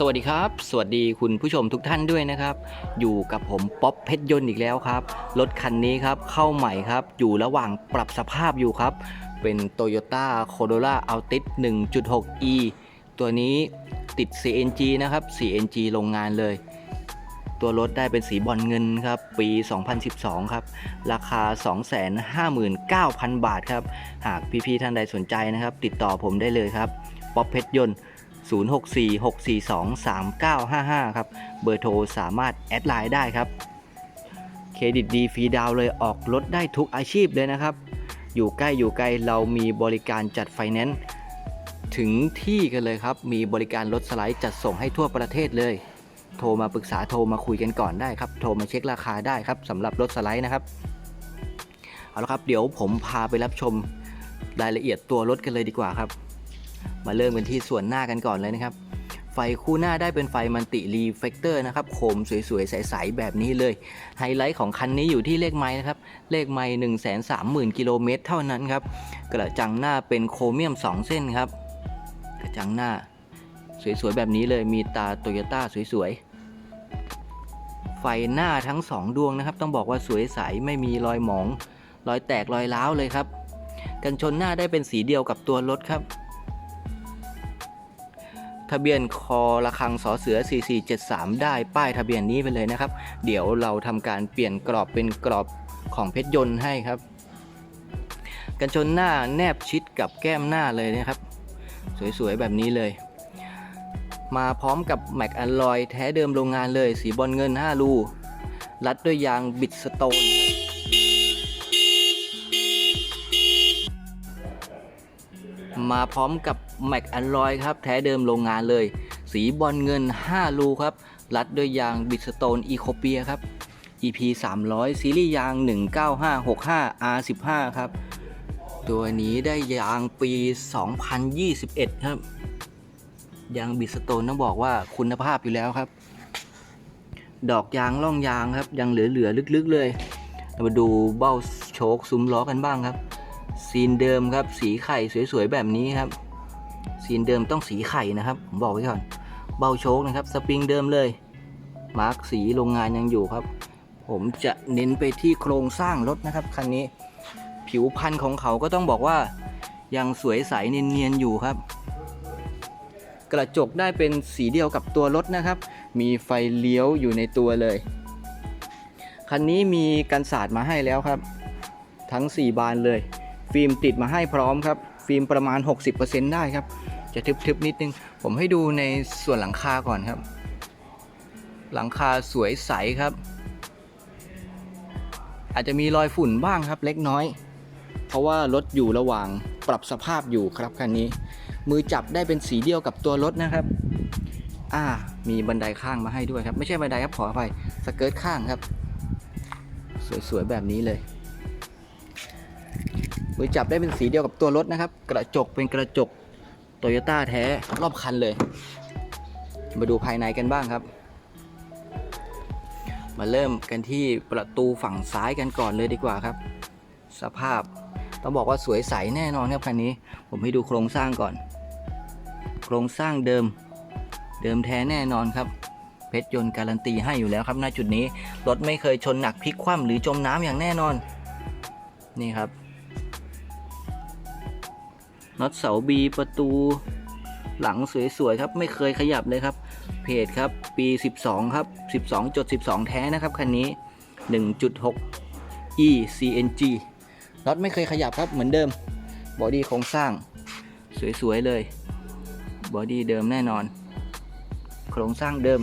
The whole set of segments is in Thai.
สวัสดีครับ สวัสดีคุณผู้ชมทุกท่านด้วยนะครับ อยู่กับผมป๊อปเพชรยนต์อีกแล้วครับ รถคันนี้ครับเข้าใหม่ครับ อยู่ระหว่างปรับสภาพอยู่ครับ เป็น Toyota Corolla Altis 1.6e ตัวนี้ติด CNG นะครับ CNG โรงงานเลย ตัวรถได้เป็นสีบอลเงินครับ ปี 2012 ครับ ราคา 259,000 บาทครับ หากพี่ๆท่านใดสนใจนะครับ ติดต่อผมได้เลยครับป๊อปเพชรยนต์ 0646423955 ครับ เบอร์โทรสามารถแอดไลน์ได้ครับเครดิตดีฟรีดาวเลยออกรถได้ทุกอาชีพเลยนะครับ อยู่ใกล้อยู่ไกลเรามีบริการจัดไฟแนนซ์ถึงที่กันเลยครับ มีบริการรถสไลด์จัดส่งให้ทั่วประเทศเลย โทรมาปรึกษาโทรมาคุยกันก่อนได้ครับ โทรมาเช็คราคาได้ครับสำหรับรถสไลด์นะครับ เอาละครับ เดี๋ยวผมพาไปรับชมรายละเอียดตัวรถกันเลยดีกว่าครับ มาเริ่มกันที่ส่วนหน้ากันก่อนเลยนะครับ ไฟคู่หน้าได้เป็นไฟมันติรีเฟกเตอร์นะครับโคมสวยๆ ใสๆ แบบนี้เลย ไฮไลท์ของคันนี้อยู่ที่เลขไม้นะครับ เลขไม้1 3 0 0 0 0กิโลเมตรเท่านั้นครับ กระจังหน้าเป็นโครเมียม 2 เส้นครับ กระจังหน้า สวยๆ แบบนี้เลยมีตาโตโยต้าสวยๆไฟหน้าทั้ง 2 ดวงนะครับ ต้องบอกว่าสวยใสไม่มีรอยหมอง รอยแตกรอยร้าวเลยครับ กันชนหน้าได้เป็นสีเดียวกับตัวรถครับ ทะเบียนคอระคังสอเสือ 4473 ได้ป้ายทะเบียนนี้ไปเลยนะครับ เดี๋ยวเราทำการเปลี่ยนกรอบเป็นกรอบของเพชรยนต์ให้ครับ กันชนหน้าแนบชิดกับแก้มหน้าเลยนะครับ สวยๆ แบบนี้เลย มาพร้อมกับแม็กอ l ลอยแท้เดิมโรงงานเลย สีบอลเงิน 5 รูรัดด้วยยางบิดสโตน มาพร้อมกับแม็กอ l ลอยครับแท้เดิมโรงงานเลย สีบอลเงิน 5 รูครับ รัดด้วยยางบิดสโตนอีโคเปียครับ EP 300 ซีรีส์ยาง 19565 R15 ครับ ตัวนี้ได้ยางปี 2021 ครับ ยางบิสโตนต้องบอกว่าคุณภาพอยู่แล้วครับ ดอกยางล่องยางครับ ยังเหลือๆลึกๆเลย เรามาดูเบ้าโชคซุ้มล้อกันบ้างครับ ซีนเดิมครับ สีไข่สวยๆแบบนี้ครับ ซีนเดิมต้องสีไข่นะครับ ผมบอกไว้ก่อน เบาโชคนะครับ สปริงเดิมเลย มาร์กสีโรงงานยังอยู่ครับ ผมจะเน้นไปที่โครงสร้างรถนะครับคันนี้ ผิวพันธุ์ของเขาก็ต้องบอกว่ายังสวยใสเนียนๆอยู่ครับ กระจกได้เป็นสีเดียวกับตัวรถนะครับ มีไฟเลี้ยวอยู่ในตัวเลย คันนี้มีกันศาสตร์มาให้แล้วครับ ทั้ง 4 บานเลย ฟิล์มติดมาให้พร้อมครับ ฟิล์มประมาณ 60%ได้ครับ จะทึบๆนิดนึง ผมให้ดูในส่วนหลังคาก่อนครับ หลังคาสวยใสครับ อาจจะมีรอยฝุ่นบ้างครับเล็กน้อย เพราะว่ารถอยู่ระหว่างปรับสภาพอยู่ครับคันนี้ มือจับได้เป็นสีเดียวกับตัวรถนะครับ อ่า มีบันไดข้างมาให้ด้วยครับ ไม่ใช่บันไดครับขออภัยสเกิร์ตข้างครับ สวยๆแบบนี้เลย มือจับได้เป็นสีเดียวกับตัวรถนะครับ กระจกเป็นกระจกโตโยต้าแท้รอบคันเลย มาดูภายในกันบ้างครับ มาเริ่มกันที่ประตูฝั่งซ้ายกันก่อนเลยดีกว่าครับ สภาพต้องบอกว่าสวยใสแน่นอนครับคันนี้ ผมให้ดูโครงสร้างก่อน โครงสร้างเดิม เดิมแท้แน่นอนครับเพชรยนต์การันตีให้อยู่แล้วครับณจุดนี้รถไม่เคยชนหนักพลิกคว่ำหรือจมน้ำอย่างแน่นอน นี่ครับ น็อตเสาบีประตูหลังสวยๆครับไม่เคยขยับเลยครับ เพจครับปี 12 ครับ 12.12 แท้นะครับคันนี้ 1.6 e CNG น็อตไม่เคยขยับครับเหมือนเดิม บอดี้โครงสร้าง สวยๆเลย บอดี้เดิมแน่นอน โครงสร้างเดิม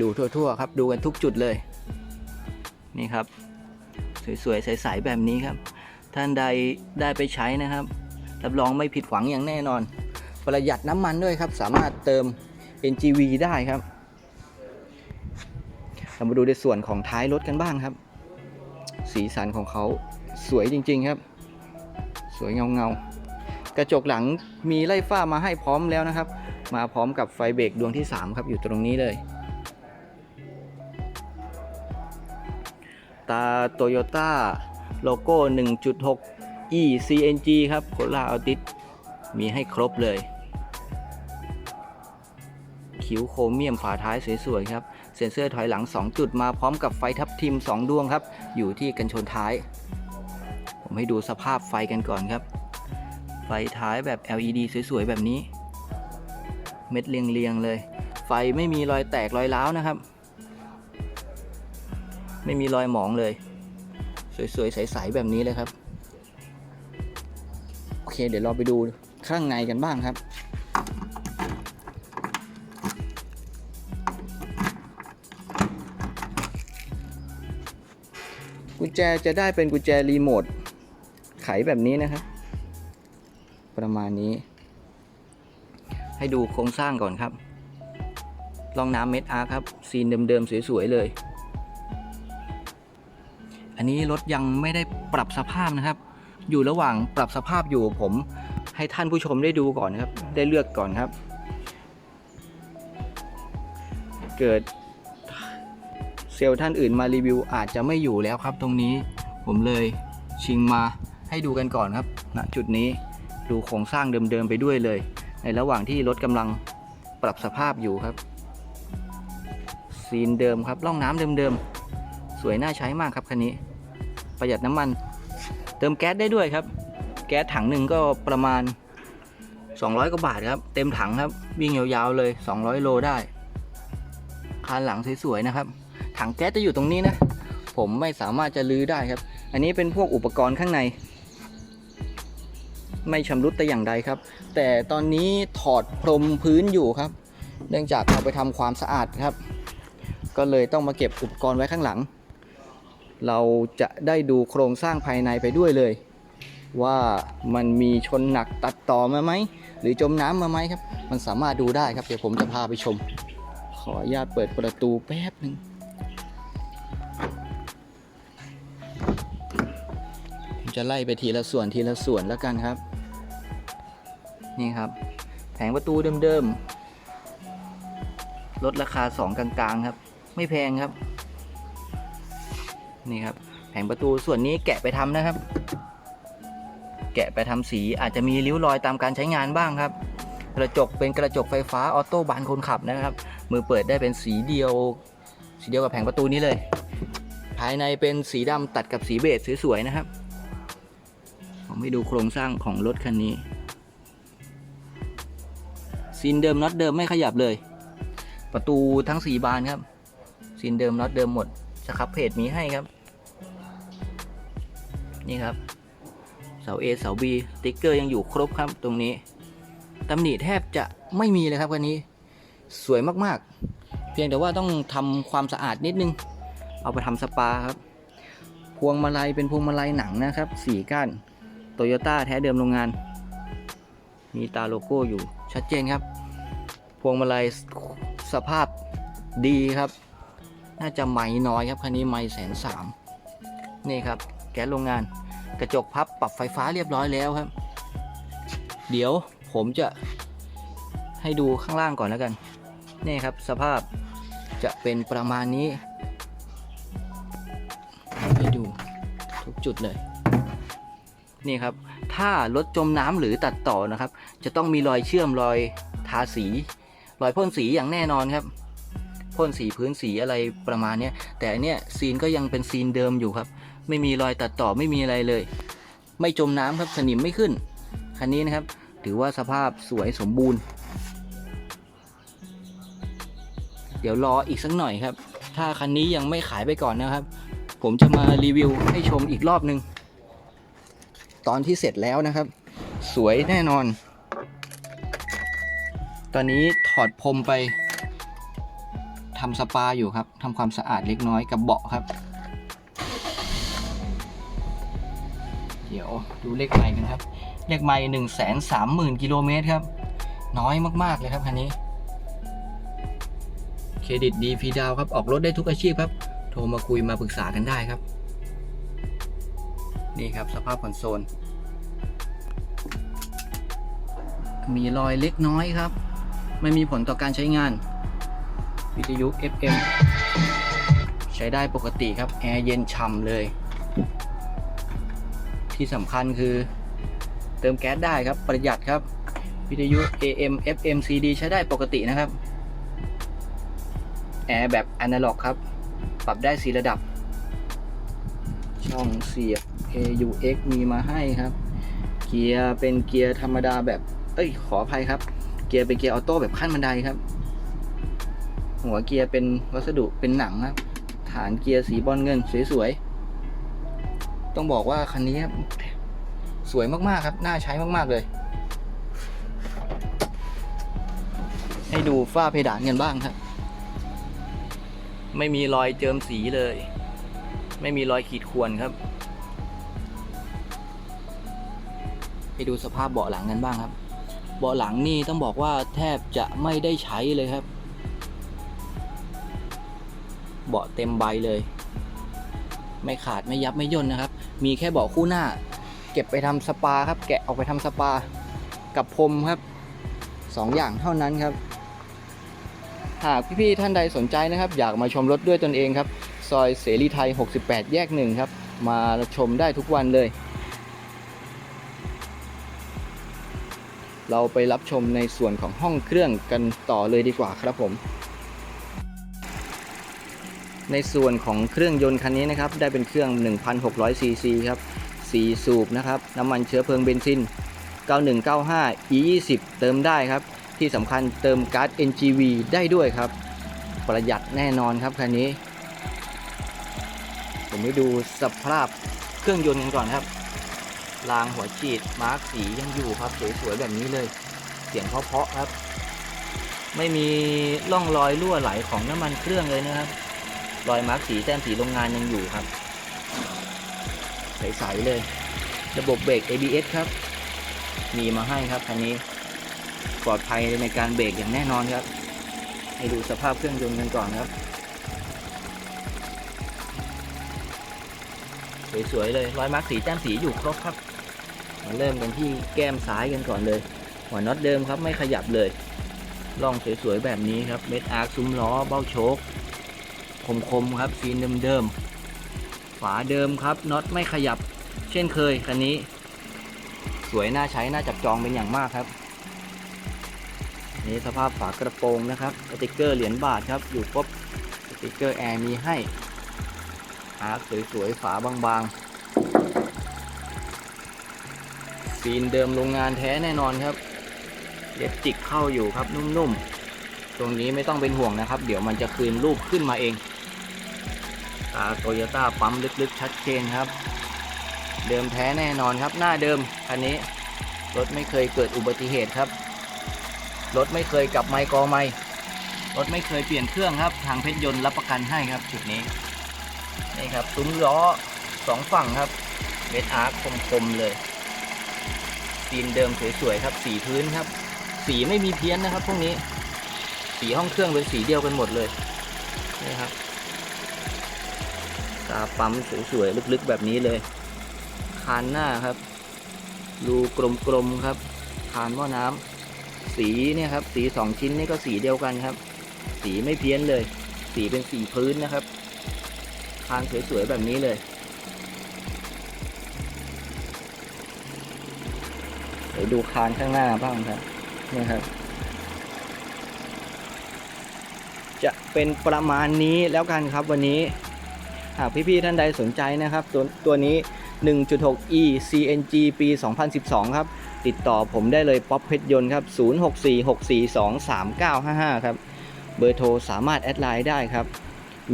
ดูทั่วๆครับดูกันทุกจุดเลย นี่ครับ สวยๆใสๆแบบนี้ครับ ท่านใดได้ไปใช้นะครับ รับรองไม่ผิดหวังอย่างแน่นอน ประหยัดน้ำมันด้วยครับ สามารถเติม NGV ได้ครับเรามาดูในส่วนของท้ายรถกันบ้างครับ สีสันของเขาสวยจริง ๆครับ สวยเงาเงาๆกระจกหลังมีไล่ฝ้ามาให้พร้อมแล้วนะครับ มาพร้อมกับไฟเบรกดวงที่ 3 ครับอยู่ตรงนี้เลย ตาโตโยต้า โลโก้ 1.6 e CNG ครับโคลาอัลติสมีให้ครบเลยผิวโครเมียมฝาท้ายสวยๆครับ เซ็นเซอร์ถอยหลัง 2 จุดมาพร้อมกับไฟทับทิม 2 ดวงครับ อยู่ที่กันชนท้าย ผมให้ดูสภาพไฟกันก่อนครับ ไฟท้ายแบบ LED สวยๆ แบบนี้ เม็ดเรียงๆเลย ไฟไม่มีรอยแตกรอยร้าวนะครับ ไม่มีรอยหมองเลย สวยๆ ใสๆ แบบนี้เลยครับ โอเค เดี๋ยวเราไปดูข้างในกันบ้างครับ กุญแจจะได้เป็นกุญแจรีโมท ไขแบบนี้นะครับ ประมาณนี้ ให้ดูโครงสร้างก่อนครับรองน้ำเม็ดอาร์ครับ ซีนเดิมๆ สวยๆ เลย อันนี้รถยังไม่ได้ปรับสภาพนะครับ อยู่ระหว่างปรับสภาพอยู่ผมให้ท่านผู้ชมได้ดูก่อนนะครับ ได้เลือกก่อนครับ เกิดเซลล์ท่านอื่นมารีวิวอาจจะไม่อยู่แล้วครับ ตรงนี้ผมเลยชิงมาให้ดูกันก่อนครับณจุดนี้ดูโครงสร้างเดิมๆไปด้วยเลย ในระหว่างที่รถกำลังปรับสภาพอยู่ครับ ซีนเดิมครับร่องน้ำเดิมๆ สวยน่าใช้มากครับคันนี้ ประหยัดน้ำมัน เติมแก๊สได้ด้วยครับ แก๊สถังหนึ่งก็ประมาณ 200กว่าบาทครับ เต็มถังครับ วิ่งยาวๆเลย 200 โลได้คันหลังสวยๆนะครับ ถังแก๊สจะอยู่ตรงนี้นะ ผมไม่สามารถจะลื้อได้ครับ อันนี้เป็นพวกอุปกรณ์ข้างใน ไม่ชำรุดแต่อย่างใดครับ แต่ตอนนี้ถอดพรมพื้นอยู่ครับ เนื่องจากเอาไปทำความสะอาดครับ ก็เลยต้องมาเก็บอุปกรณ์ไว้ข้างหลัง เราจะได้ดูโครงสร้างภายในไปด้วยเลย ว่ามันมีชนหนักตัดต่อมาไหมหรือจมน้ำมาไหมครับ มันสามารถดูได้ครับเดี๋ยวผมจะพาไปชม ขออนุญาตเปิดประตูแป๊บหนึ่งจะไล่ไปทีละส่วนทีละส่วนแล้วกันครับ นี่ครับ แผงประตูเดิมๆลดราคา 2 กลางๆครับ ไม่แพงครับ นี่ครับแผงประตูส่วนนี้แกะไปทำนะครับ แกะไปทำสีอาจจะมีริ้วรอยตามการใช้งานบ้างครับ กระจกเป็นกระจกไฟฟ้าออโต้บานคนขับนะครับ มือเปิดได้เป็นสีเดียว สีเดียวกับแผงประตูนี้เลย ภายในเป็นสีดำตัดกับสีเบจสวยๆนะครับ ผมให้ดูโครงสร้างของรถคันนี้ซีนเดิมน็อตเดิมไม่ขยับเลย ประตูทั้ง 4 บานครับซีนเดิมน็อตเดิมหมดสครับเพจมีให้ครับ นี่ครับ เสา A เสา B สติ๊กเกอร์ยังอยู่ครบครับตรงนี้ตำหนิแทบจะไม่มีเลยครับคันนี้ สวยมากๆ เพียงแต่ว่าต้องทำความสะอาดนิดนึง เอาไปทำสปาครับ พวงมาลัยเป็นพวงมาลัยหนังนะครับสี่ก้านโตโยต้าแท้เดิมโรงงาน มีตาโลโก้อยู่ชัดเจนครับ พวงมาลัยสภาพดีครับ น่าจะไม่น้อยครับคันนี้ไม่แสนสามนี่ครับ ก๊สโรงงาน กระจกพับปรับไฟฟ้าเรียบร้อยแล้วครับ เดี๋ยวผมจะให้ดูข้างล่างก่อนแล้วกัน นี่ครับสภาพจะเป็นประมาณนี้ ให้ดูทุกจุดเลย นี่ครับ ถ้ารถจมน้ำหรือตัดต่อนะครับ จะต้องมีรอยเชื่อมรอยทาสี รอยพ่นสีอย่างแน่นอนครับพ่นสีพื้นสีอะไรประมาณนี้แต่อันเนี้ยซีนก็ยังเป็นซีนเดิมอยู่ครับ ไม่มีรอยตัดต่อไม่มีอะไรเลย ไม่จมน้ำครับสนิมไม่ขึ้น คันนี้นะครับ ถือว่าสภาพสวยสมบูรณ์ เดี๋ยวรออีกสักหน่อยครับ ถ้าคันนี้ยังไม่ขายไปก่อนนะครับ ผมจะมารีวิวให้ชมอีกรอบหนึ่งตอนที่เสร็จแล้วนะครับ สวยแน่นอน ตอนนี้ถอดพรมไปทำสปาอยู่ครับทำความสะอาดเล็กน้อยกับเบาะครับ เดี๋ยวดูเลขไมล์กันครับ เลขไมล์หนึ่งแสนสามหมื่นกิโลเมตรครับ น้อยมาก ๆ เลยครับคันนี้เครดิตดีฟีดาวครับ ออกรถได้ทุกอาชีพครับ โทรมาคุยมาปรึกษากันได้ครับ นี่ครับสภาพคอนโซล มีรอยเล็กน้อยครับ ไม่มีผลต่อการใช้งาน วิทยุ FM ใช้ได้ปกติครับ แอร์เย็นฉ่ำเลย ที่สำคัญคือเติมแก๊สได้ครับ ประหยัดครับ วิทยุ AM FM CD ใช้ได้ปกตินะครับ แอร์แบบอนาล็อกครับ ปรับได้สีระดับ ช่องเสียบ AUX มีมาให้ครับ เกียร์เป็นเกียร์ธรรมดาแบบ เอ้ย ขออภัยครับ เกียร์เป็นเกียร์ออโต้แบบขั้นบันไดครับ หัวเกียร์เป็นวัสดุเป็นหนังครับ ฐานเกียร์สีบอลเงินสวยๆ ต้องบอกว่าคันนี้สวยมากๆครับ น่าใช้มากๆเลย ให้ดูฝ้าเพดานกันบ้างครับ ไม่มีรอยเจิมสีเลย ไม่มีรอยขีดข่วนครับ ไปดูสภาพเบาะหลังกันบ้างครับ เบาะหลังนี่ต้องบอกว่าแทบจะไม่ได้ใช้เลยครับ เบาะเต็มใบเลย ไม่ขาดไม่ยับไม่ย่นนะครับ มีแค่เบาะคู่หน้า เก็บไปทำสปาครับ แกะออกไปทำสปากับพรมครับสองอย่างเท่านั้นครับ หากพี่ๆท่านใดสนใจนะครับ อยากมาชมรถด้วยตนเองครับ ซอยเสรีไทย 68 แยกหนึ่งครับ มาชมได้ทุกวันเลย เราไปรับชมในส่วนของห้องเครื่องกันต่อเลยดีกว่าครับผม ในส่วนของเครื่องยนต์คันนี้นะครับ ได้เป็นเครื่อง 1,600 ซีซีครับ4สูบนะครับ น้ำมันเชื้อเพลิงเบนซิน 9195 E20 เติมได้ครับ ที่สำคัญเติมก๊าซ NGV ได้ด้วยครับ ประหยัดแน่นอนครับคันนี้ ผมให้ดูสภาพเครื่องยนต์กันก่อนครับ รางหัวฉีด มาร์กสียังอยู่ครับ สวยๆแบบนี้เลย เสียงเพาะๆครับ ไม่มีร่องรอยรั่วไหลของน้ำมันเครื่องเลยนะครับ รอยมาร์กสีแต้มสีโรงงานยังอยู่ครับ ใสๆเลย ระบบเบรก ABS ครับ มีมาให้ครับคันนี้ปลอดภัยในการเบรกอย่างแน่นอนครับ ให้ดูสภาพเครื่องยนต์กันก่อนครับสวยๆเลยรอยมาร์กสีแต้มสีอยู่ครบครับมาเริ่มกันที่แก้มซ้ายกันก่อนเลย หัวน็อตเดิมครับไม่ขยับเลยล่องสวยๆแบบนี้ครับเม็ดอาร์คซุ้มล้อเบ้าโชค คมๆครับซีนเดิมๆฝาเดิมครับน็อตไม่ขยับ เช่นเคยคันนี้ สวยน่าใช้น่าจับจองเป็นอย่างมากครับนี่สภาพฝากระโปรงนะครับสติกเกอร์เหรียญบาทครับ อยู่ครบสติกเกอร์แอร์มีให้อาร์คสวยๆฝาบางๆซีนเดิมโรงงานแท้แน่นอนครับเล็บจิกเข้าอยู่ครับนุ่มๆ ตรงนี้ไม่ต้องเป็นห่วงนะครับ เดี๋ยวมันจะคืนรูปขึ้นมาเอง ตาโตโยต้าปั๊มลึกๆ ชัดเจนครับ เดิมแท้แน่นอนครับ หน้าเดิมคันนี้ รถไม่เคยเกิดอุบัติเหตุครับ รถไม่เคยกลับไมค์กอไมค์รถไม่เคยเปลี่ยนเครื่องครับ ทางเพชรยนต์รับประกันให้ครับจุดนี้ นี่ครับซุ้มล้อสองฝั่งครับเมทอาร์คมๆเลยซีนเดิมสวยๆครับ สีพื้นครับ สีไม่มีเพี้ยนนะครับพวกนี้ สีห้องเครื่องเป็นสีเดียวกันหมดเลยนี่ครับ ตาปั๊มสวยๆลึกๆแบบนี้เลย คานหน้าครับรูกลมๆครับ คานหม้อน้ำสีเนี่ยครับ สีสองชิ้นนี่ก็สีเดียวกันครับ สีไม่เพี้ยนเลย สีเป็นสีพื้นนะครับ คานสวยๆแบบนี้เลยเดี๋ยวดูคานข้างหน้าบ้างครับนี่ครับ จะเป็นประมาณนี้แล้วกันครับวันนี้ หากพี่ๆท่านใดสนใจนะครับ ตัวตัวนี้ 1.6e CNG ปี 2012 ครับ ติดต่อผมได้เลยป๊อปเพชรยนต์ครับ 0646423955 ครับ เบอร์โทรสามารถแอดไลน์ได้ครับ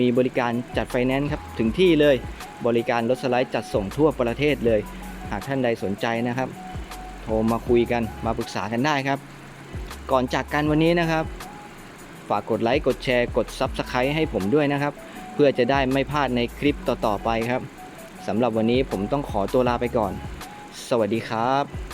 มีบริการจัดไฟแนนซ์ครับ ถึงที่เลย บริการรถสไลด์จัดส่งทั่วประเทศเลย หากท่านใดสนใจนะครับ โทรมาคุยกันมาปรึกษากันได้ครับ ก่อนจากกันวันนี้นะครับ ฝากกดไลค์กดแชร์กด Subscribe ให้ผมด้วยนะครับ เพื่อจะได้ไม่พลาดในคลิปต่อๆไปครับสำหรับวันนี้ผมต้องขอตัวลาไปก่อน สวัสดีครับ